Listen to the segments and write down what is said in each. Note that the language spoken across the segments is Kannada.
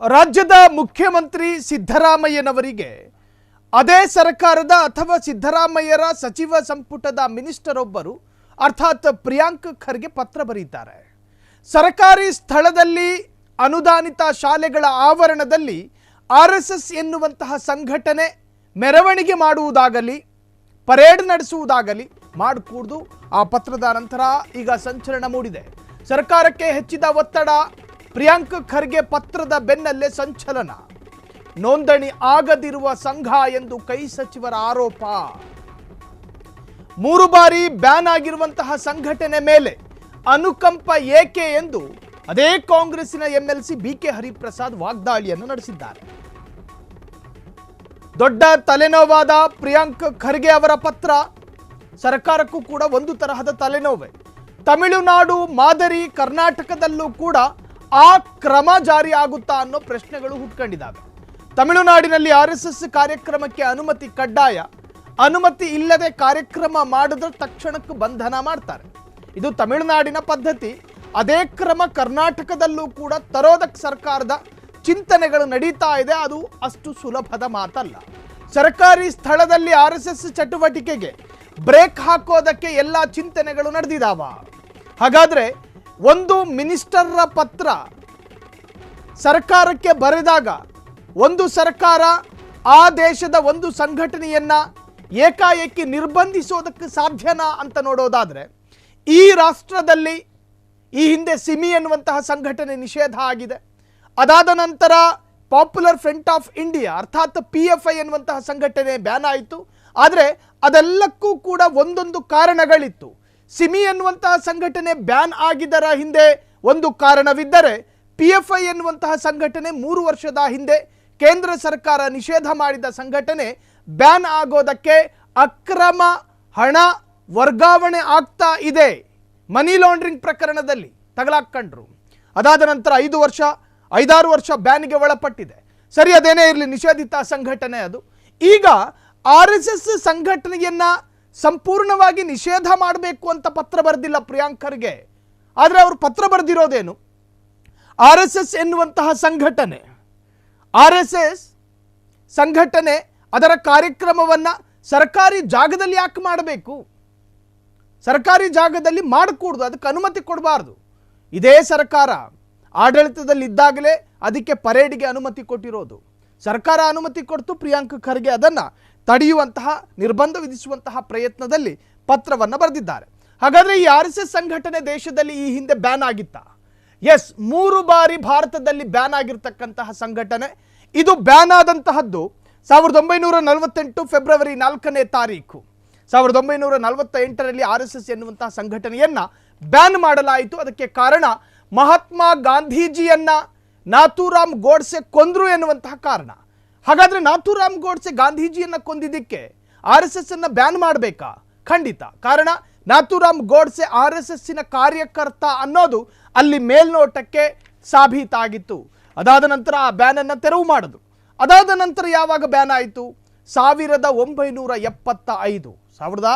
ರಾಜ್ಯದ ಮುಖ್ಯಮಂತ್ರಿ ಸಿದ್ದರಾಮಯ್ಯನವರಿಗೆ ಅದೇ ಸರ್ಕಾರದ ಅಥವಾ ಸಿದ್ದರಾಮಯ್ಯರ ಸಚಿವ ಸಂಪುಟದ ಮಿನಿಸ್ಟರ್ ಒಬ್ಬರು ಅರ್ಥಾತ್ ಪ್ರಿಯಾಂಕ್ ಖರ್ಗೆ ಪತ್ರ ಬರೀತಾರೆ. ಸರ್ಕಾರಿ ಸ್ಥಳದಲ್ಲಿ ಅನುದಾನಿತ ಶಾಲೆಗಳ ಆವರಣದಲ್ಲಿ ಆರ್ ಎಸ್ ಎಸ್ ಎನ್ನುವಂತಹ ಸಂಘಟನೆ ಮೆರವಣಿಗೆ ಮಾಡುವುದಾಗಲಿ, ಪರೇಡ್ ನಡೆಸುವುದಾಗಲಿ ಮಾಡಕೂಡ್ದು ಆ ಪತ್ರದ ನಂತರ ಈಗ ಸಂಚಲನ ಮೂಡಿದೆ. ಸರ್ಕಾರಕ್ಕೆ ಹೆಚ್ಚಿದ ಒತ್ತಡ ಪ್ರಿಯಾಂಕ್ ಖರ್ಗೆ ಪತ್ರದ ಬೆನ್ನಲ್ಲೇ ಸಂಚಲನ. ನೋಂದಣಿ ಆಗದಿರುವ ಸಂಘ ಎಂದು ಕೈ ಸಚಿವರ ಆರೋಪ. ಮೂರು ಬಾರಿ ಬ್ಯಾನ್ ಆಗಿರುವಂತಹ ಸಂಘಟನೆ ಮೇಲೆ ಅನುಕಂಪ ಏಕೆ ಎಂದು ಅದೇ ಕಾಂಗ್ರೆಸ್ಸಿನ ಎಂಎಲ್ಸಿ ಬಿ ಕೆ ಹರಿಪ್ರಸಾದ್ ವಾಗ್ದಾಳಿಯನ್ನು ನಡೆಸಿದ್ದಾರೆ. ದೊಡ್ಡ ತಲೆನೋವಾದ ಪ್ರಿಯಾಂಕ್ ಖರ್ಗೆ ಅವರ ಪತ್ರ ಸರ್ಕಾರಕ್ಕೂ ಕೂಡ ಒಂದು ತರಹದ ತಲೆನೋವೆ. ತಮಿಳುನಾಡು ಮಾದರಿ ಕರ್ನಾಟಕದಲ್ಲೂ ಕೂಡ ಆ ಕ್ರಮ ಜಾರಿ ಆಗುತ್ತಾ ಅನ್ನೋ ಪ್ರಶ್ನೆಗಳು ಹುಟ್ಕೊಂಡಿದ್ದಾವೆ. ತಮಿಳುನಾಡಿನಲ್ಲಿ ಆರ್ ಎಸ್ ಎಸ್ ಕಾರ್ಯಕ್ರಮಕ್ಕೆ ಅನುಮತಿ ಕಡ್ಡಾಯ. ಅನುಮತಿ ಇಲ್ಲದೆ ಕಾರ್ಯಕ್ರಮ ಮಾಡಿದ್ರೆ ತಕ್ಷಣಕ್ಕೆ ಬಂಧನ ಮಾಡ್ತಾರೆ. ಇದು ತಮಿಳುನಾಡಿನ ಪದ್ಧತಿ. ಅದೇ ಕ್ರಮ ಕರ್ನಾಟಕದಲ್ಲೂ ಕೂಡ ತರೋದಕ್ಕೆ ಸರ್ಕಾರದ ಚಿಂತನೆಗಳು ನಡೀತಾ ಇದೆ. ಅದು ಅಷ್ಟು ಸುಲಭದ ಮಾತಲ್ಲ. ಸರ್ಕಾರಿ ಸ್ಥಳದಲ್ಲಿ ಆರ್ ಎಸ್ ಎಸ್ ಚಟುವಟಿಕೆಗೆ ಬ್ರೇಕ್ ಹಾಕೋದಕ್ಕೆ ಎಲ್ಲ ಚಿಂತನೆಗಳು ನಡೆದಿದಾವ. ಹಾಗಾದ್ರೆ ಒಂದು ಮಿನಿಸ್ಟರ್ರ ಪತ್ರ ಸರ್ಕಾರಕ್ಕೆ ಬರೆದಾಗ ಒಂದು ಸರ್ಕಾರ ಆ ದೇಶದ ಒಂದು ಸಂಘಟನೆಯನ್ನು ಏಕಾಏಕಿ ನಿರ್ಬಂಧಿಸೋದಕ್ಕೆ ಸಾಧ್ಯನಾ ಅಂತ ನೋಡೋದಾದರೆ ಈ ರಾಷ್ಟ್ರದಲ್ಲಿ ಈ ಹಿಂದೆ ಸಿಮಿ ಎನ್ನುವಂತಹ ಸಂಘಟನೆ ನಿಷೇಧ ಆಗಿದೆ. ಅದಾದ ನಂತರ ಪಾಪ್ಯುಲರ್ ಫ್ರಂಟ್ ಆಫ್ ಇಂಡಿಯಾ ಅರ್ಥಾತ್ ಪಿ ಎಫ್ ಐ ಎನ್ನುವಂತಹ ಸಂಘಟನೆ ಬ್ಯಾನ್ ಆಯಿತು. ಆದರೆ ಅದೆಲ್ಲಕ್ಕೂ ಕೂಡ ಒಂದೊಂದು ಕಾರಣಗಳಿತ್ತು. ಸಿಮಿ ಎನ್ನುವಂತಹ ಸಂಘಟನೆ ಬ್ಯಾನ್ ಆಗಿದ್ದರ ಹಿಂದೆ ಒಂದು ಕಾರಣವಿದ್ದರೆ ಪಿ ಎಫ್ ಐ ಎನ್ನುವಂತಹ ಸಂಘಟನೆ ಮೂರು ವರ್ಷದ ಹಿಂದೆ ಕೇಂದ್ರ ಸರ್ಕಾರ ನಿಷೇಧ ಮಾಡಿದ ಸಂಘಟನೆ ಬ್ಯಾನ್ ಆಗೋದಕ್ಕೆ ಅಕ್ರಮ ಹಣ ವರ್ಗಾವಣೆ ಆಗ್ತಾ ಇದೆ. ಮನಿ ಲಾಂಡ್ರಿಂಗ್ ಪ್ರಕರಣದಲ್ಲಿ ತಗಲಾಕ್ಕಂಡ್ರು ಅದಾದ ನಂತರ ಐದು ವರ್ಷ, ಐದಾರು ವರ್ಷ ಬ್ಯಾನ್ಗೆ ಒಳಪಟ್ಟಿದೆ. ಸರಿ, ಅದೇನೇ ಇರಲಿ, ನಿಷೇಧಿತ ಸಂಘಟನೆ ಅದು. ಈಗ ಆರ್ ಎಸ್ ಎಸ್ ಸಂಘಟನೆಯನ್ನ ಸಂಪೂರ್ಣವಾಗಿ ನಿಷೇಧ ಮಾಡಬೇಕು ಅಂತ ಪತ್ರ ಬರೆದಿಲ್ಲ ಪ್ರಿಯಾಂಕರ್ಗೆ. ಆದರೆ ಅವರು ಪತ್ರ ಬರೆದಿರೋದೇನು? ಆರ್ ಎಸ್ ಎಸ್ ಎನ್ನುವಂತಹ ಸಂಘಟನೆ. ಆರ್ ಎಸ್ ಎಸ್ ಸಂಘಟನೆ ಅದರ ಕಾರ್ಯಕ್ರಮವನ್ನು ಸರ್ಕಾರಿ ಜಾಗದಲ್ಲಿ ಯಾಕೆ ಮಾಡಬೇಕು? ಸರ್ಕಾರಿ ಜಾಗದಲ್ಲಿ ಮಾಡಕೂಡ್ದು, ಅದಕ್ಕೆ ಅನುಮತಿ ಕೊಡಬಾರ್ದು. ಇದೇ ಸರ್ಕಾರ ಆಡಳಿತದಲ್ಲಿ ಇದ್ದಾಗಲೇ ಅದಕ್ಕೆ ಪರೇಡ್ಗೆ ಅನುಮತಿ ಕೊಟ್ಟಿರೋದು. ಸರ್ಕಾರ ಅನುಮತಿ ಕೊಡ್ತು ಪ್ರಿಯಾಂಕ ಖರ್ಗೆ ಅದನ್ನು. ತಡೆಯುವಂತಹ, ನಿರ್ಬಂಧ ವಿಧಿಸುವಂತಹ ಪ್ರಯತ್ನದಲ್ಲಿ ಪತ್ರವನ್ನು ಬರೆದಿದ್ದಾರೆ. ಹಾಗಾದರೆ ಈ ಆರ್ ಎಸ್ ಎಸ್ ಸಂಘಟನೆ ದೇಶದಲ್ಲಿ ಈ ಹಿಂದೆ ಬ್ಯಾನ್ ಆಗಿತ್ತಾ? ಎಸ್, ಮೂರು ಬಾರಿ ಭಾರತದಲ್ಲಿ ಬ್ಯಾನ್ ಆಗಿರ್ತಕ್ಕಂತಹ ಸಂಘಟನೆ. ಇದು ಬ್ಯಾನ್ ಆದಂತಹದ್ದು ಸಾವಿರದ ಒಂಬೈನೂರ ನಲವತ್ತೆಂಟು ಫೆಬ್ರವರಿ ನಾಲ್ಕನೇ ತಾರೀಕು. ಸಾವಿರದ ಒಂಬೈನೂರ ನಲವತ್ತ ಎಂಟರಲ್ಲಿ ಆರ್ ಎಸ್ ಎಸ್ ಎನ್ನುವಂತಹ ಸಂಘಟನೆಯನ್ನ ಬ್ಯಾನ್ ಮಾಡಲಾಯಿತು. ಅದಕ್ಕೆ ಕಾರಣ ಮಹಾತ್ಮ ಗಾಂಧೀಜಿಯನ್ನ ನಾಥೂರಾಮ್ ಗೋಡ್ಸೆ ಕೊಂದ್ರು ಎನ್ನುವಂತಹ ಕಾರಣ. ಹಾಗಾದ್ರೆ ನಾಥೂರಾಮ್ ಗೋಡ್ಸೆ ಗಾಂಧೀಜಿಯನ್ನ ಕೊಂದಿದ್ದಕ್ಕೆ ಆರ್ ಎಸ್ ಎಸ್ ಅನ್ನ ಬ್ಯಾನ್ ಮಾಡಬೇಕಾ? ಖಂಡಿತ. ಕಾರಣ ನಾಥೂರಾಮ್ ಗೋಡ್ಸೆ ಆರ್ ಎಸ್ ಎಸ್ಸಿನ ಕಾರ್ಯಕರ್ತ ಅನ್ನೋದು ಅಲ್ಲಿ ಮೇಲ್ನೋಟಕ್ಕೆ ಸಾಬೀತಾಗಿತ್ತು. ಅದಾದ ನಂತರ ಆ ಬ್ಯಾನನ್ನು ತೆರವು ಮಾಡಿದ್ರು. ಅದಾದ ನಂತರ ಯಾವಾಗ ಬ್ಯಾನ್ ಆಯಿತು? ಸಾವಿರದ ಒಂಬೈನೂರ ಎಪ್ಪತ್ತ ಐದು ಸಾವಿರದ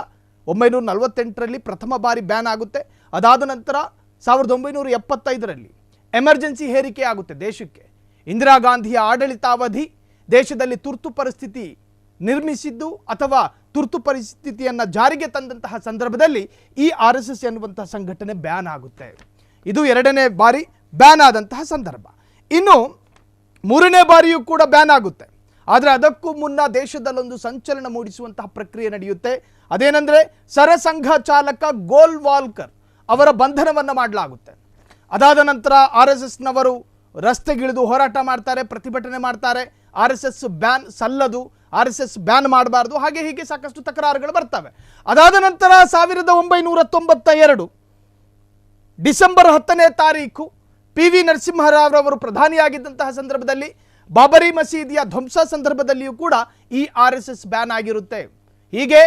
ಒಂಬೈನೂರ ನಲವತ್ತೆಂಟರಲ್ಲಿ ಪ್ರಥಮ ಬಾರಿ ಬ್ಯಾನ್ ಆಗುತ್ತೆ. ಅದಾದ ನಂತರ ಸಾವಿರದ ಒಂಬೈನೂರ ಎಪ್ಪತ್ತೈದರಲ್ಲಿ ಎಮರ್ಜೆನ್ಸಿ ಹೇರಿಕೆ ಆಗುತ್ತೆ ದೇಶಕ್ಕೆ. ಇಂದಿರಾ ಗಾಂಧಿಯ ಆಡಳಿತಾವಧಿ ದೇಶದಲ್ಲಿ ತುರ್ತು ಪರಿಸ್ಥಿತಿ ನಿರ್ಮಿಸಿದ್ದು ಅಥವಾ ತುರ್ತು ಪರಿಸ್ಥಿತಿಯನ್ನು ಜಾರಿಗೆ ತಂದಂತಹ ಸಂದರ್ಭದಲ್ಲಿ ಈ ಆರ್ ಎಸ್ ಎಸ್ ಎನ್ನುವಂತಹ ಸಂಘಟನೆ ಬ್ಯಾನ್ ಆಗುತ್ತೆ. ಇದು ಎರಡನೇ ಬಾರಿ ಬ್ಯಾನ್ ಆದಂತಹ ಸಂದರ್ಭ. ಇನ್ನು ಮೂರನೇ ಬಾರಿಯೂ ಕೂಡ ಬ್ಯಾನ್ ಆಗುತ್ತೆ. ಆದರೆ ಅದಕ್ಕೂ ಮುನ್ನ ದೇಶದಲ್ಲೊಂದು ಸಂಚಲನ ಮೂಡಿಸುವಂತಹ ಪ್ರಕ್ರಿಯೆ ನಡೆಯುತ್ತೆ. ಅದೇನೆಂದರೆ ಸರಸಂಘ ಚಾಲಕ ಗೋಲ್ವಾಲ್ಕರ್ ಅವರ ಬಂಧನವನ್ನು ಮಾಡಲಾಗುತ್ತೆ. ಅದಾದ ನಂತರ ಆರ್ ಎಸ್ ಎಸ್ನವರು ರಸ್ತೆಗಿಳಿದು ಹೋರಾಟ ಮಾಡ್ತಾರೆ, ಪ್ರತಿಭಟನೆ ಮಾಡ್ತಾರೆ. ಆರ್ ಎಸ್ ಎಸ್ ಬ್ಯಾನ್ ಸಲ್ಲದು, ಆರ್ ಎಸ್ ಎಸ್ ಬ್ಯಾನ್ ಮಾಡಬಾರ್ದು, ಹಾಗೆ ಹೀಗೆ ಸಾಕಷ್ಟು ತಕರಾರುಗಳು ಬರ್ತವೆ. ಅದಾದ ನಂತರ ಸಾವಿರದ ಒಂಬೈನೂರ ತೊಂಬತ್ತ ಎರಡು ಡಿಸೆಂಬರ್ ಹತ್ತನೇ ತಾರೀಕು ಪಿ ವಿ ನರಸಿಂಹರಾವ್ರವರು ಪ್ರಧಾನಿಯಾಗಿದ್ದಂತಹ ಸಂದರ್ಭದಲ್ಲಿ ಬಾಬರಿ ಮಸೀದಿಯ ಧ್ವಂಸ ಸಂದರ್ಭದಲ್ಲಿಯೂ ಕೂಡ ಈ ಆರ್ ಎಸ್ ಎಸ್ ಬ್ಯಾನ್ ಆಗಿರುತ್ತೆ. ಹೀಗೆ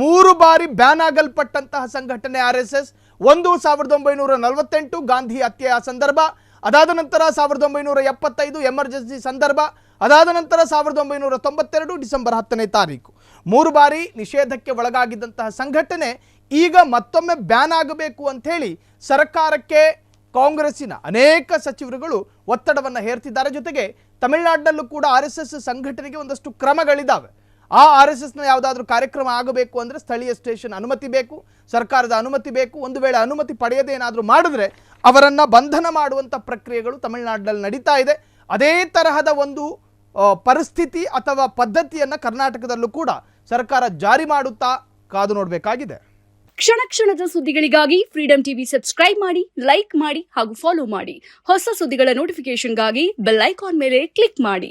ಮೂರು ಬಾರಿ ಬ್ಯಾನ್ ಆಗಲ್ಪಟ್ಟಂತಹ ಸಂಘಟನೆ ಆರ್ ಎಸ್ ಎಸ್, ಒಂದು ಸಾವಿರದ ಒಂಬೈನೂರ ನಲವತ್ತೆಂಟು ಗಾಂಧಿ ಹತ್ಯೆಯ ಸಂದರ್ಭ ಅದಾದ ನಂತರ ಸಾವಿರದ ಒಂಬೈನೂರ ಎಪ್ಪತ್ತೈದು ಎಮರ್ಜೆನ್ಸಿ ಸಂದರ್ಭ, ಅದಾದ ನಂತರ ಸಾವಿರದ ಒಂಬೈನೂರ ತೊಂಬತ್ತೆರಡು ಡಿಸೆಂಬರ್ ಹತ್ತನೇ ತಾರೀಕು. ಮೂರು ಬಾರಿ ನಿಷೇಧಕ್ಕೆ ಒಳಗಾಗಿದ್ದಂತಹ ಸಂಘಟನೆ ಈಗ ಮತ್ತೊಮ್ಮೆ ಬ್ಯಾನ್ ಆಗಬೇಕು ಅಂಥೇಳಿ ಸರ್ಕಾರಕ್ಕೆ ಕಾಂಗ್ರೆಸ್ಸಿನ ಅನೇಕ ಸಚಿವರುಗಳು ಒತ್ತಡವನ್ನು ಹೇರ್ತಿದ್ದಾರೆ. ಜೊತೆಗೆ ತಮಿಳುನಾಡಿನಲ್ಲೂ ಕೂಡ ಆರ್ ಎಸ್ ಸಂಘಟನೆಗೆ ಒಂದಷ್ಟು ಕ್ರಮಗಳಿದ್ದಾವೆ ಆ ಆರ್ ಎಸ್ ಎಸ್ನ ಯಾವುದಾದ್ರೂ ಕಾರ್ಯಕ್ರಮ ಆಗಬೇಕು ಅಂದರೆ ಸ್ಥಳೀಯ ಸ್ಟೇಷನ್ ಅನುಮತಿ ಬೇಕು, ಸರ್ಕಾರದ ಅನುಮತಿ ಬೇಕು. ಒಂದು ವೇಳೆ ಅನುಮತಿ ಪಡೆಯದೇ ಏನಾದರೂ ಮಾಡಿದ್ರೆ ಅವರನ್ನು ಬಂಧನ ಮಾಡುವಂಥ ಪ್ರಕ್ರಿಯೆಗಳು ತಮಿಳುನಾಡಿನಲ್ಲಿ ನಡೀತಾ ಇದೆ. ಅದೇ ತರಹದ ಒಂದು ಪರಿಸ್ಥಿತಿ ಅಥವಾ ಪದ್ಧತಿಯನ್ನು ಕರ್ನಾಟಕದಲ್ಲೂ ಕೂಡ ಸರ್ಕಾರ ಜಾರಿ ಮಾಡುತ್ತಾ ಕಾದು ನೋಡಬೇಕಾಗಿದೆ. ಕ್ಷಣ ಕ್ಷಣದ ಸುದ್ದಿಗಳಿಗಾಗಿ ಫ್ರೀಡಂ ಟಿವಿ ಸಬ್ಸ್ಕ್ರೈಬ್ ಮಾಡಿ ಲೈಕ್ ಮಾಡಿ ಹಾಗೂ ಫಾಲೋ ಮಾಡಿ. ಹೊಸ ಸುದ್ದಿಗಳ ನೋಟಿಫಿಕೇಶನ್ಗಾಗಿ ಬೆಲ್ ಐಕಾನ್ ಮೇಲೆ ಕ್ಲಿಕ್ ಮಾಡಿ.